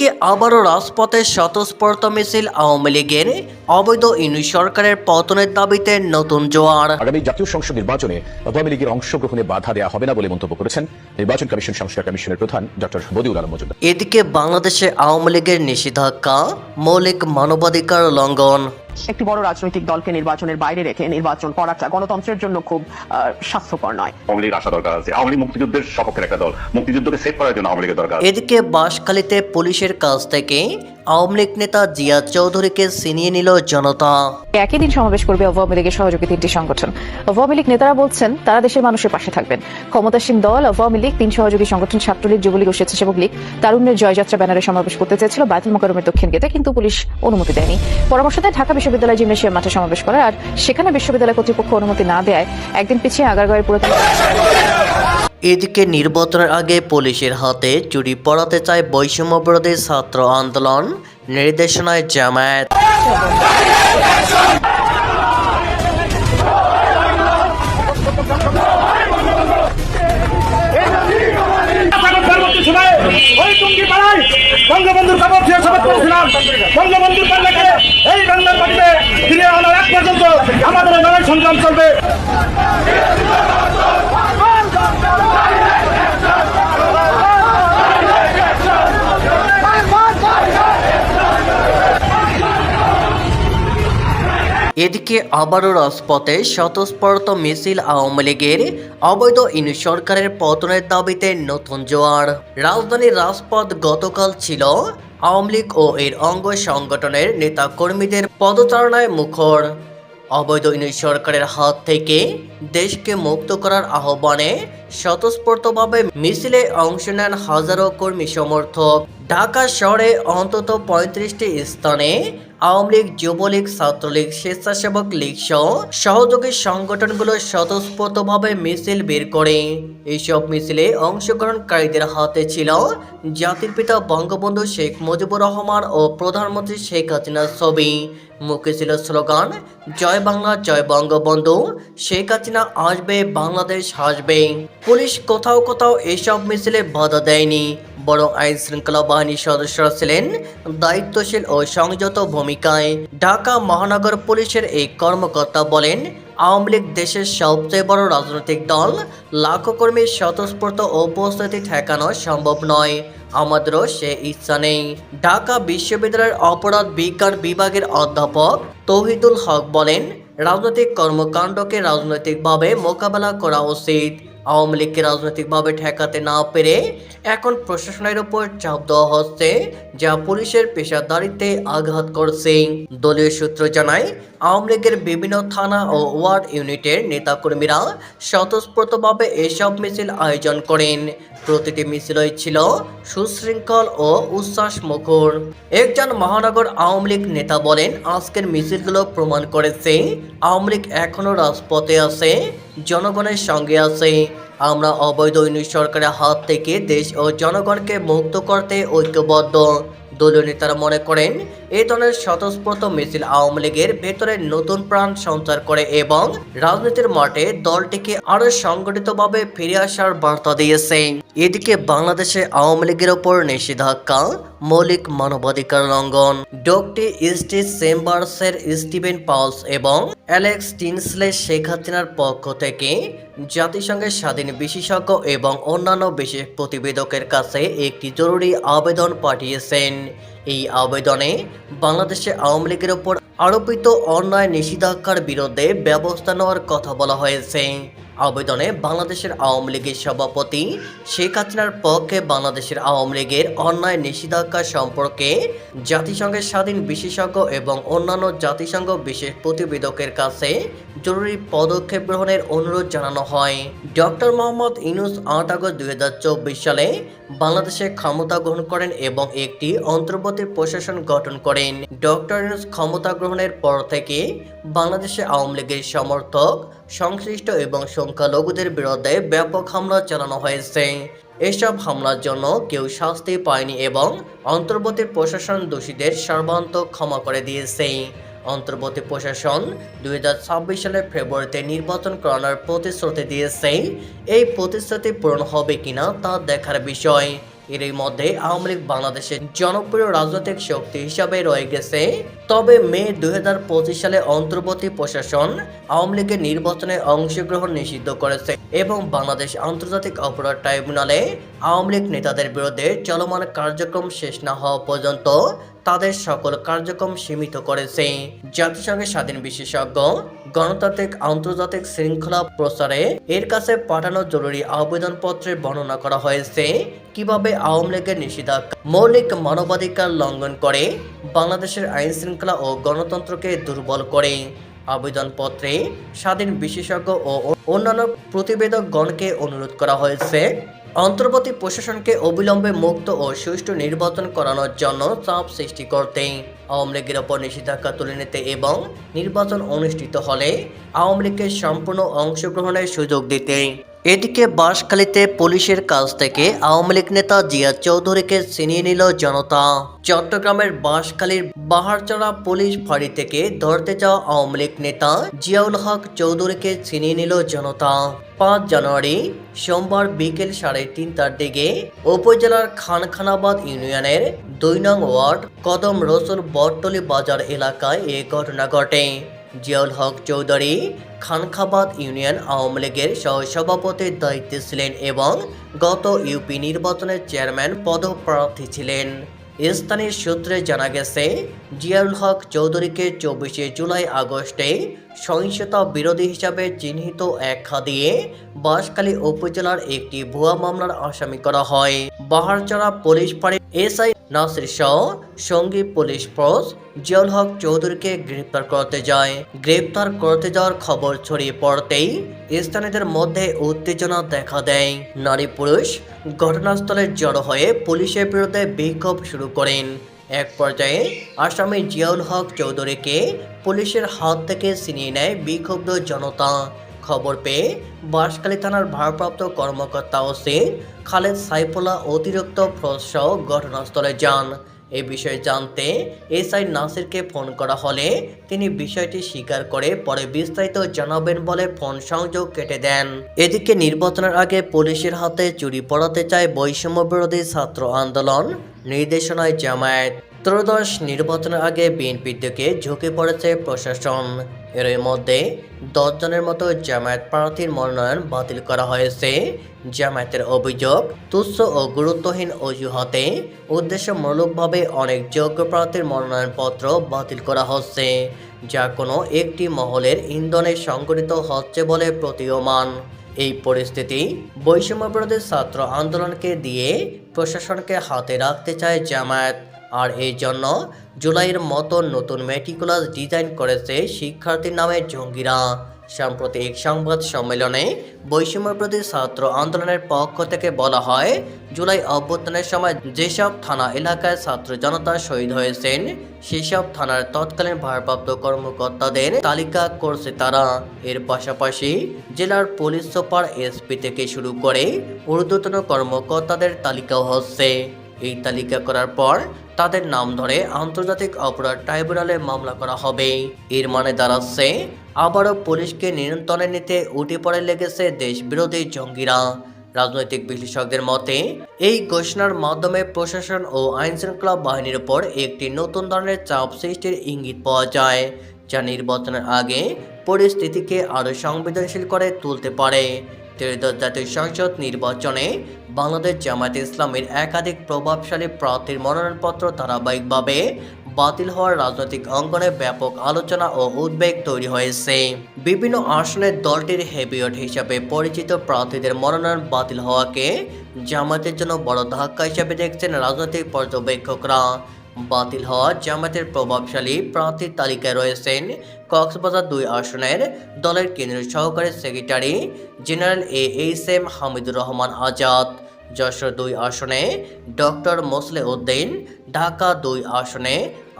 কে আবারও রাজপথে স্বতঃস্ফূর্ত মিছিল আওয়ামী লীগের অবৈধ ইউনি সরকারের পতনের দাবিতে নতুন জোয়ার। আগামী জাতীয় সংসদ নির্বাচনে আওয়ামী লীগের অংশগ্রহণে বাধা দেওয়া হবে না বলে মন্তব্য করেছেন নির্বাচন কমিশন সংস্কার কমিশনের প্রধান ডক্টর বদিউল আলম মজুমদার। এদিকে বাংলাদেশে আওয়ামী লীগের নিষেধাজ্ঞা মৌলিক মানবাধিকার লঙ্ঘন। একটি বড় রাজনৈতিক দলকে নির্বাচনের বাইরে রেখে নির্বাচন করাটা গণতন্ত্রের জন্য খুব স্বাস্থ্যকর নয়। আওয়ামী লীগ আসা দরকার আছে। আওয়ামী মুক্তিযুদ্ধের সপক্ষের একটা দল। মুক্তিযুদ্ধকে সেভ করার জন্য আওয়ামী লীগের দরকার এদিকে বাঁশখালীতে পুলিশের কাছ থেকে আওয়ামী লীগ নেতা জিয়া চৌধুরীকে ছিনিয়ে নিল জনতা। একই দিন সমাবেশ করবে আওয়ামী লীগের সহযোগী তিনটি সংগঠন। আওয়ামী লীগ নেতারা বলছেন তারা দেশের মানুষের পাশে থাকবেন। ক্ষমতাসীন দল আওয়ামী লীগ তিন সহযোগী সংগঠন ছাত্রলীগ যুবলীগ ও স্বেচ্ছাসেবক লীগ। তারুণ্যের জয়যাত্রা ব্যানারে সমাবেশ করতে চেয়েছিল বায়তুল মোকারমের দক্ষিণ গেটে কিন্তু পুলিশ অনুমতি দেয়নি। পরামর্শ দেয় ঢাকা বিশ্ববিদ্যালয় জিমনেশিয়াম মাঠে সমাবেশ করার আর সেখানে বিশ্ববিদ্যালয় কর্তৃপক্ষ অনুমতি না দেয় একদিন পিছিয়ে আগারগাঁওয়ের পুরাতন এদিকে নির্বাচনের আগে পুলিশের হাতে চুরি পড়াতে চায় বৈষম্য বিরোধী ছাত্র আন্দোলন নির্দেশনায় জামায়াত। শপথ বঙ্গবন্ধুর এই মাটিতে ফিরে আনার এক পর্যন্ত আমাদের লড়াই সংগ্রাম চলবে। এদিকে আবারও রাজপথে স্বতঃস্ফূর্ত মিছিল আওয়ামী লীগের অবৈধ ইনু সরকারের পতনের দাবিতে নতুন জোয়ার। রাজধানীর রাজপথ গতকাল ছিল আওয়ামী লীগ ও এর অঙ্গ সংগঠনের নেতা কর্মীদের পদচারণায় মুখর। অবৈধ ইনু সরকারের হাত থেকে দেশকে মুক্ত করার আহ্বানে স্বতঃস্ফূর্তভাবে মিছিলে অংশ নেন হাজারো কর্মী সমর্থক। ঢাকা শহরে অন্তত পঁয়ত্রিশটি স্থানে আওয়ামী লীগ, যুবলীগ, ছাত্রলীগ, স্বেচ্ছাসেবক লীগ সহ সহযোগী সংগঠনগুলো স্বতঃস্ফূর্তভাবে মিছিল বের করে। এইসব মিছিলে অংশগ্রহণকারীদের হাতে ছিল জাতির পিতা বঙ্গবন্ধু শেখ মুজিবুর রহমান ও প্রধানমন্ত্রী শেখ হাসিনার ছবি। মুখে ছিল স্লোগান, জয় বাংলা, জয় বঙ্গবন্ধু শেখ হাসিনা আসবে, বাংলাদেশ হাসবে। পুলিশ কোথাও কোথাও এসব মিছিলে বাধা দেয়নি, বড় আইন শৃঙ্খলা বাহিনীর সদস্যরা ছিলেন দায়িত্বশীল ও সংযত ভূমিকায়। ঢাকা মহানগর পুলিশের এই কর্মকর্তা বলেন, আওয়ামী লীগ দেশের সবচেয়ে বড় রাজনৈতিক দল, লাখো কর্মীর স্বতঃস্ফূর্ত উপস্থিতি ঠেকানো সম্ভব নয়। আমাদেরও সে ইচ্ছা নেই। ঢাকা বিশ্ববিদ্যালয়ের অপরাধ বিজ্ঞান বিভাগের অধ্যাপক তৌহিদুল হক বলেন, রাজনৈতিক কর্মকাণ্ডকে রাজনৈতিকভাবে মোকাবেলা করা উচিত। আওয়ামী লীগকে রাজনৈতিকভাবে ঠেকাতে না পেরে এখন প্রশাসনের উপর চাপ দেওয়া হচ্ছে, যা পুলিশের পেশাদারিতে আঘাত করছে। দলীয় সূত্র জানায় আওয়ামী লীগের বিভিন্ন থানা ও ওয়ার্ড ইউনিটের নেতাকর্মীরা স্বতঃস্ফূর্তভাবে এসব মিছিল আয়োজন করেন। প্রতিটি মিছিলই ছিল সুশৃঙ্খল ও উচ্ছ্বাস মুখর একজন মহানগর আওয়ামী লীগ নেতা বলেন, আজকের মিছিলগুলো প্রমাণ করেছে, আওয়ামী লীগ এখনও রাজপথে আছে, জনগণের সঙ্গে আছে। আমরা অবৈধ ইউনিট সরকারের হাত থেকে দেশ ও জনগণকে মুক্ত করতে ঐক্যবদ্ধ। দলীয় নেতারা মনে করেন এই ধরনের স্বতঃস্ফূর্ত মিছিল আওয়ামী লীগের ভেতরে নতুন প্রাণ সঞ্চার করে এবং রাজনীতির মাঠে দলটিকে আরও সংগঠিতভাবে ফিরে আসার বার্তা দিয়েছে। এদিকে বাংলাদেশে আওয়ামী লীগের ওপর নিষেধাজ্ঞা মৌলিক মানবাধিকার লঙ্ঘন, ডকটি চেম্বার্স চেম্বার্সের স্টিভেন পাউলস এবং অ্যালেক্স টিনসলে শেখ হাসিনার পক্ষ থেকে জাতিসংঘের স্বাধীন বিশেষজ্ঞ এবং অন্যান্য বিশেষ প্রতিবেদকের কাছে একটি জরুরি আবেদন পাঠিয়েছেন। এই আবেদনে বাংলাদেশে আওয়ামী লীগের ওপর আরোপিত অন্যায় নিষেধাজ্ঞার বিরুদ্ধে ব্যবস্থা নেওয়ার কথা বলা হয়েছে। আবেদনে বাংলাদেশের আওয়ামী লীগের সভাপতি শেখ হাসিনার পক্ষে বাংলাদেশের আওয়ামী লীগের অন্যায় নিষেধাজ্ঞা সম্পর্কে জাতিসংঘের স্বাধীন বিশেষজ্ঞ এবং অন্যান্য জাতিসংঘ বিশেষ প্রতিবেদকের কাছে জরুরি পদক্ষেপ গ্রহণের অনুরোধ জানানো হয়। ডক্টর মোহাম্মদ ইনুস আট আগস্ট দুই হাজার চব্বিশ সালে বাংলাদেশে ক্ষমতা গ্রহণ করেন এবং একটি অন্তর্বর্তী প্রশাসন গঠন করেন। ডক্টর ইনুস ক্ষমতা গ্রহণের পর থেকে বাংলাদেশে আওয়ামী লীগের সমর্থক, সংশ্লিষ্ট এবং সংখ্যালঘুদের বিরুদ্ধে ব্যাপক হামলা চালানো হয়েছে। এসব হামলার জন্য কেউ শাস্তি পায়নি এবং অন্তর্বর্তী প্রশাসন দোষীদের সর্বান্তক ক্ষমা করে দিয়েছে। অন্তর্বর্তী প্রশাসন দুই হাজার সালের ফেব্রুয়ারিতে নির্বাচন করানোর প্রতিশ্রুতি দিয়েছে। এই প্রতিশ্রুতি পূরণ হবে কিনা তা দেখার বিষয়। এরই মধ্যে আওয়ামী লীগ বাংলাদেশের জনপ্রিয় রাজনৈতিক শক্তি হিসাবে রয়ে গেছে। তবে মে দুই হাজার পঁচিশ সালে অন্তর্বর্তী প্রশাসন আওয়ামী লীগের নির্বাচনে অংশগ্রহণ নিষিদ্ধ করেছে এবং বাংলাদেশ আন্তর্জাতিক অপরাধ ট্রাইব্যুনালে আওয়ামী লীগ নেতাদের বিরুদ্ধে চলমান কার্যক্রম শেষ না হওয়া পর্যন্ত তাদের সকল কার্যক্রম সীমিত করেছে। জাতিসংঘের স্বাধীন বিশেষজ্ঞ, গণতান্ত্রিক আন্তর্জাতিক শৃঙ্খলা প্রসারে এর কাছে পাঠানো জরুরি আবেদনপত্রে বর্ণনা করা হয়েছে। কীভাবে আওয়ামী লীগের নিষেধাজ্ঞা, মৌলিক মানবাধিকার লঙ্ঘন করে বাংলাদেশের আইন শৃঙ্খলা ও গণতন্ত্রকে দুর্বল করে। আবেদনপত্রে স্বাধীন বিশেষজ্ঞ ও অন্যান্য প্রতিবেদকগণকে অনুরোধ করা হয়েছে। অন্তর্বর্তী প্রশাসনকে অবিলম্বে মুক্ত ও সুষ্ঠু নির্বাচন করানোর জন্য চাপ সৃষ্টি করতে আওয়ামী লীগের ওপর নিষেধাজ্ঞা তুলে নিতে এবং নির্বাচন অনুষ্ঠিত হলে আওয়ামী লীগের সম্পূর্ণ অংশগ্রহণের সুযোগ দিতে। এদিকে বাঁশখালীতে পুলিশের কাছ থেকে আওয়ামী লীগ নেতা জিয়া চৌধুরীকে ছিনিয়ে নিল জনতা। চট্টগ্রামের বাঁশখালীর বাহারচড়া পুলিশ ফাঁড়ি থেকে ধরতে যাওয়া আওয়ামী লীগ নেতা জিয়াউল হক চৌধুরীকে ছিনিয়ে নিল জনতা। পাঁচ জানুয়ারি, সোমবার বিকেল সাড়ে তিনটার দিকে উপজেলার খানখানাবাদ ইউনিয়নের দুই নং ওয়ার্ড, কদম রসুল বটতলি বাজার এলাকায় এ ঘটনা ঘটে। জিয়াউল হক চৌধুরী, খানখাবাদ ইউনিয়ন আওয়ামী লীগের সহসভাপতির দায়িত্বে ছিলেন এবং গত ইউপি নির্বাচনের চেয়ারম্যান পদপ্রার্থী ছিলেন। স্থানীয় সূত্রে জানা গেছে জিয়াউল হক চৌধুরীকে চব্বিশে জুলাই আগস্টে সহিংসতা বিরোধী হিসাবে চিহ্নিত এক দিয়ে বাঁশখালী উপজেলার একটি ভুয়া মামলার আসামি করা হয়। বাহারচড়া পুলিশ ফাঁড়ি এসআই নাসির সহ সঙ্গী পুলিশ ফোর্স জিয়াউল হক চৌধুরীকে গ্রেপ্তার করতে যায়। গ্রেপ্তার করতে যাওয়ার খবর ছড়িয়ে পড়তেই স্থানীয়দের মধ্যে উত্তেজনা দেখা দেয়। নারী পুরুষ ঘটনাস্থলে জড়ো হয়ে পুলিশের বিরুদ্ধে বিক্ষোভ শুরু করেন। এক পর্যায়ে আসামি জিয়াউল হক চৌধুরীকে পুলিশের হাত থেকে ছিনিয়ে নেয় বিক্ষুব্ধ জনতা। খবর পেয়ে বাঁশখালী থানার ভারপ্রাপ্ত কর্মকর্তা ওসি খালেদ সাইফুল্লাহ অতিরিক্ত ফ্রসহ সহ ঘটনাস্থলে যান। এই বিষয়ে জানতে এসআই নাসিরকে ফোন করা হলে তিনি বিষয়টি স্বীকার করে পরে বিস্তারিত জানাবেন বলে ফোন সংযোগ কেটে দেন। এদিকে নির্বাচনের আগে পুলিশের হাতে চুরি পড়াতে চায় বৈষম্য বিরোধী ছাত্র আন্দোলন, নির্দেশনায় জামায়াত। ত্রয়োদশ নির্বাচনের আগে বিএনপির দিকে ঝুঁকে পড়েছে প্রশাসন। এর মধ্যে দশজনের মতো জামায়াত প্রার্থীর মনোনয়ন বাতিল করা হয়েছে। জামায়াতের অভিযোগ, তুচ্ছ ও গুরুত্বহীন অজুহাতে উদ্দেশ্যমূলকভাবে অনেক যোগ্য প্রার্থীর মনোনয়নপত্র বাতিল করা হচ্ছে, যা কোনো একটি মহলের ইন্ধনে সংগঠিত হচ্ছে বলে প্রতীয়মান। এই পরিস্থিতি বৈষম্য বিরোধী ছাত্র আন্দোলনকে দিয়ে প্রশাসনকে হাতে রাখতে চায় জামায়াত। আর এই জন্য জুলাইয়ের মতো নতুন মেটিকুলাস ডিজাইন করেছে শিক্ষার্থীর নামে জঙ্গিরা। সম্প্রতি এক সংবাদ সম্মেলনে বৈষম্যপ্রতি ছাত্র আন্দোলনের পক্ষ থেকে বলা হয়, জুলাই অভ্যুত্থানের সময় যেসব থানা এলাকায় ছাত্র জনতা শহীদ হয়েছেন, সেসব থানার তৎকালীন ভারপ্রাপ্ত কর্মকর্তাদের তালিকা করছে তারা। এর পাশাপাশি জেলার পুলিশ সুপার এসপি থেকে শুরু করে ঊর্ধ্বতন কর্মকর্তাদের তালিকাও হচ্ছে। এই তালিকা করার পর তাদের নাম ধরে আন্তর্জাতিক অপরাধ ট্রাইব্যুনালে মামলা করা হবে। এর মানে দাঁড়াচ্ছে, আবারও পুলিশকে নিয়ন্ত্রণে নিতে উঠে পড়ে লেগেছে দেশবিরোধী জঙ্গিরা। রাজনৈতিক বিশ্লেষকদের মতে, এই ঘোষণার মাধ্যমে প্রশাসন ও আইনশৃঙ্খলা বাহিনীর উপর একটি নতুন ধরনের চাপ সৃষ্টির ইঙ্গিত পাওয়া যায়, যা নির্বাচনের আগে পরিস্থিতিকে আরও সংবেদনশীল করে তুলতে পারে। ত্রয়োদশ সংসদ নির্বাচনে বাংলাদেশ জামায়াত ইসলামের একাধিক প্রভাবশালী প্রার্থীর মনোনয়নপত্র ধারাবাহিকভাবে বাতিল হওয়ার রাজনৈতিক অঙ্গনে ব্যাপক আলোচনা ও উদ্বেগ তৈরি হয়েছে। বিভিন্ন আসনে দলটির হেভিওয়েট হিসাবে পরিচিত প্রার্থীদের মনোনয়ন বাতিল হওয়াকে জামায়াতের জন্য বড় ধাক্কা হিসেবে দেখছেন রাজনৈতিক পর্যবেক্ষকরা। বাতিল হওয়া জামায়াতের প্রভাবশালী প্রার্থীর তালিকায় রয়েছেন কক্সবাজার দুই আসনের দলের কেন্দ্রীয় সহকারী secretary general A H M Hamidur Rahman Azad. Jessore দুই আসনে ডক্টর মোসলে উদ্দিন, ঢাকা দুই আসনে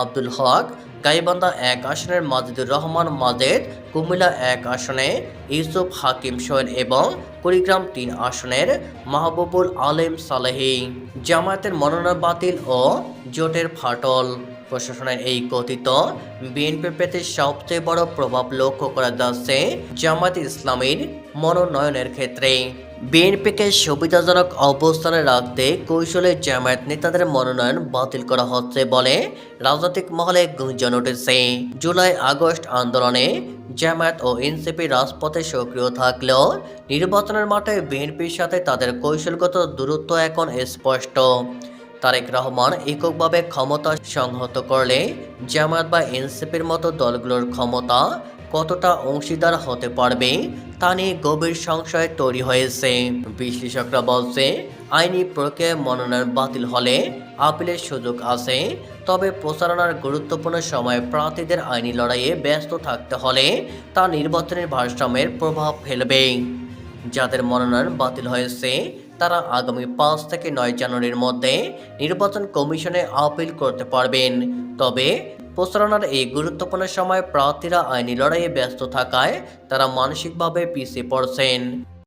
আব্দুল হক, গাইবান্ধা এক আসনের মাজিদুর রহমান মাজেদ, কুমিল্লা এক আসনে ইউসুফ হাকিম সোহেল এবং কুড়িগ্রাম তিন আসনের মাহবুবুল আলেম সালেহি। জামায়াতের মনোনয়ন বাতিল ও জোটের ফাটল। প্রশাসনের এই কথিত বিএনপি পেতে সবচেয়ে বড় প্রভাব লক্ষ্য করা যাচ্ছে জামায়াত ইসলামীর মনোনয়নের ক্ষেত্রে। বিএনপিকে সুবিধাজনক অবস্থানে রাখতে কৌশলে জামায়াত নেতাদের মনোনয়ন বাতিল করা হচ্ছে বলে রাজনৈতিক মহলে গুঞ্জন উঠেছে। জুলাই, আগস্ট আন্দোলনে জামায়াত ও এনসিপি রাজপথে সক্রিয় থাকলেও নির্বাচনের মাঠে বিএনপির সাথে তাদের কৌশলগত দূরত্ব এখন স্পষ্ট। তারেক রহমান এককভাবে ক্ষমতা সংহত করলে জামায়াত বা এনসিপির মতো দলগুলোর ক্ষমতা কতটা অংশীদার হতে পারবে তা নিয়ে গভীর সংশয় তৈরি হয়েছে। বিশ্লেষকরা বলছে, আইনি প্রক্রিয়ায় মনোনয়ন বাতিল হলে আপিলের সুযোগ আছে, তবে প্রচারণার গুরুত্বপূর্ণ সময়ে প্রার্থীদের আইনি লড়াইয়ে ব্যস্ত থাকতে হলে তা নির্বাচনের ভারসাম্যের প্রভাব ফেলবে। যাদের মনোনয়ন বাতিল হয়েছে তারা আগামী পাঁচ থেকে নয় জানুয়ারির মধ্যে নির্বাচন কমিশনে আপিল করতে পারবেন। তবে প্রচারণার এই গুরুত্বপূর্ণ সময় প্রার্থীরা আইনি লড়াইয়ে ব্যস্ত থাকায় তারা মানসিকভাবে পিছিয়ে পড়ছেন।